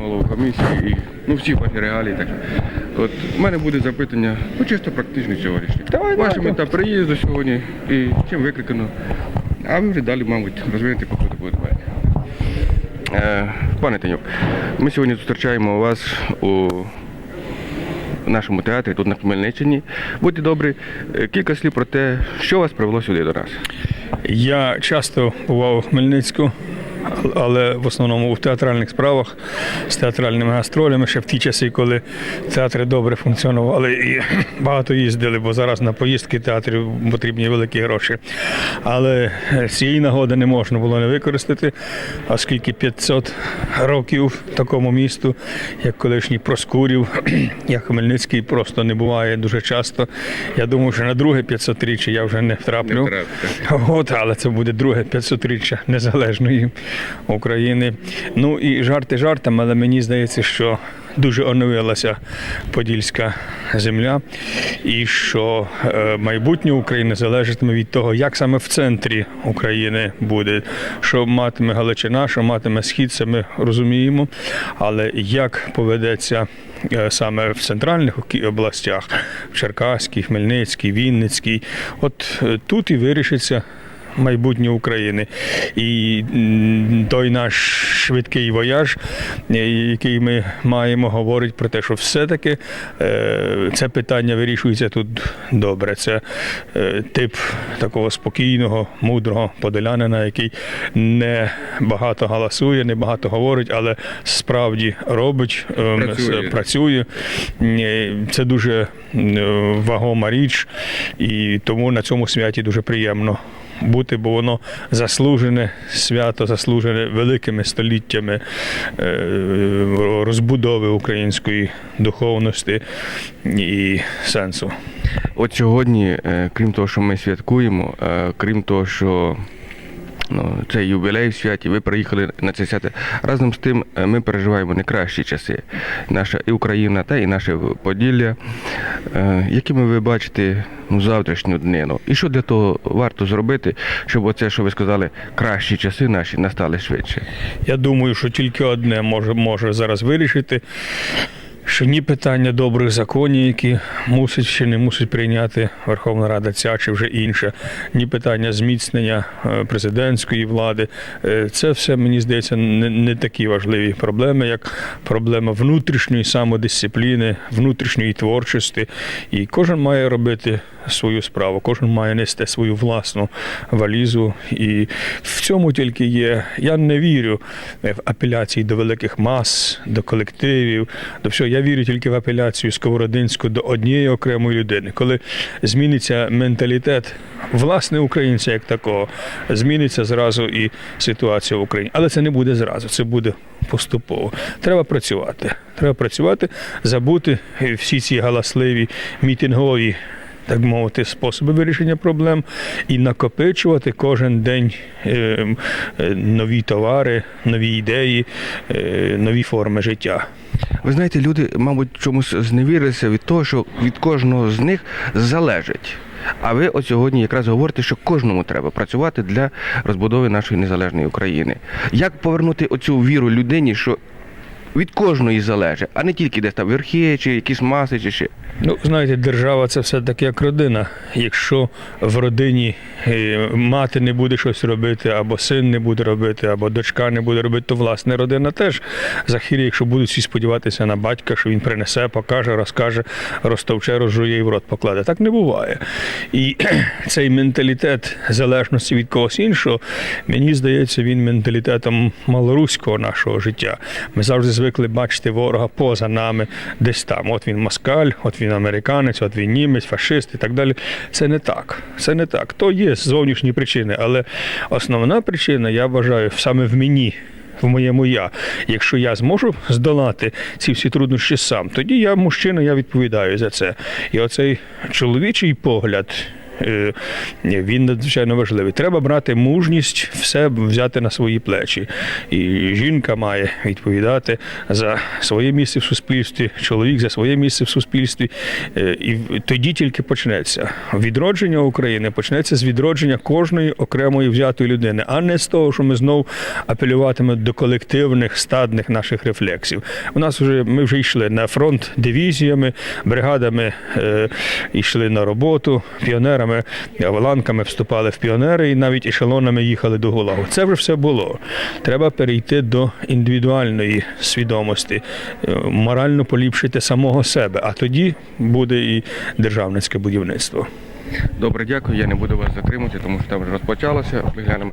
голову комісії і ну, всі ваші реалії. Так. От у мене буде запитання, ну чисто практично сьогоднішнє. Давай, Ваша давай. мета приїзду сьогодні і чим викликано. А ви вже далі, мабуть, розвинете поки буде. Е, Пане Танюк, ми сьогодні зустрічаємо вас у нашому театрі тут на Хмельниччині. Будьте добрі, е, кілька слів про те, що вас привело сюди до нас. Я часто бував у Хмельницьку, але в основному в театральних справах з театральними гастролями, ще в ті часи, коли театри добре функціонували і багато їздили, бо зараз на поїздки театрів потрібні великі гроші. Але е, цієї нагоди не можна було не використати, оскільки 500 років такому місту, як колишній Проскурів, як Хмельницький, просто не буває дуже часто. Я думаю, що на друге 500-річчя я вже не втраплю. Не От, але це буде друге 500-річчя незалежної України. Ну і жарти жартами, але мені здається, що дуже оновилася Подільська земля, і що е, майбутнє України залежатиме від того, як саме в центрі України буде, що матиме Галичина, що матиме схід, це ми розуміємо. Але як поведеться е, саме в центральних областях, в Черкаській, Хмельницькій, Вінницькій, от е, тут і вирішиться майбутнє України. І той наш швидкий вояж, е, який ми маємо, говорить про те, що все-таки е, це питання вирішується тут добре. Це е, тип такого спокійного, мудрого подолянина, який не багато галасує, не багато говорить, але справді робить, Працює. працює. Це дуже вагома річ, і тому на цьому святі дуже приємно бути, бо воно заслужене свято, заслужене великими століттями е, розбудови української духовності і сенсу. От сьогодні, е, крім того, що ми святкуємо, е, крім того, що ну, це ювілей в святі, ви приїхали на це свято. Разом з тим е, ми переживаємо не кращі часи. Наша і Україна, та і наше Поділля. Е, Якими ви бачите ну, завтрашню днину? І що для того варто зробити, щоб оце, що ви сказали, кращі часи наші настали швидше? Я думаю, що тільки одне може, може зараз вирішити. Що ні питання добрих законів, які мусить чи не мусить прийняти Верховна Рада ця чи вже інша, ні питання зміцнення е, президентської влади. Е, Це все мені здається не, не такі важливі проблеми, як проблема внутрішньої самодисципліни, внутрішньої творчості. І кожен має робити свою справу, кожен має нести свою власну валізу. І в цьому тільки є. Я не вірю в апеляції до великих мас, до колективів, до всього. Я вірю тільки в апеляцію сковородинську до однієї окремої людини. Коли зміниться менталітет власне українця як такого, зміниться зразу і ситуація в Україні. Але це не буде зразу, це буде поступово. Треба працювати. Треба працювати, забути всі ці галасливі мітингові так мовити, способи вирішення проблем і накопичувати кожен день е, е, нові товари, нові ідеї, е, нові форми життя. Ви знаєте, люди, мабуть, чомусь зневірилися від того, що від кожного з них залежить. А ви от сьогодні якраз говорите, що кожному треба працювати для розбудови нашої незалежної України. Як повернути оцю віру людині, що від кожної залежить, а не тільки десь там верхи, чи якісь маси, чи ще. Ну, знаєте, держава це все таки як родина. Якщо в родині е, мати не буде щось робити, або син не буде робити, або дочка не буде робити, то власне родина теж захирі, якщо будуть всі сподіватися на батька, що він принесе, покаже, розкаже, розтовче, розжує і в рот покладе. Так не буває. І цей менталітет залежності від когось іншого, мені здається, він менталітетом малоруського нашого життя. Ми завжди звикли бачити ворога поза нами, десь там. От він москаль, от він американець, от він німець, фашист і так далі. Це не так. Це не так. То є зовнішні причини, але основна причина, я вважаю, саме в мені. В моєму я. Якщо я зможу здолати ці всі труднощі сам, тоді я мужчина, я відповідаю за це. І оцей чоловічий погляд, він надзвичайно важливий. Треба брати мужність все взяти на свої плечі. І жінка має відповідати за своє місце в суспільстві, чоловік за своє місце в суспільстві. Е, І тоді тільки почнеться. Відродження України почнеться з відродження кожної окремої взятої людини, а не з того, що ми знов апелюватимемо до колективних стадних наших рефлексів. У нас вже ми вже йшли на фронт дивізіями, бригадами е, йшли на роботу, піонерами, валанками вступали в піонери і навіть ешелонами їхали до Гулагу. Це вже все було. Треба перейти до індивідуальної свідомості, е, морально поліпшити самого себе, а тоді буде і державницьке будівництво. Добре, дякую. Я не буду вас затримувати, тому що там вже розпочалося. Глянемо.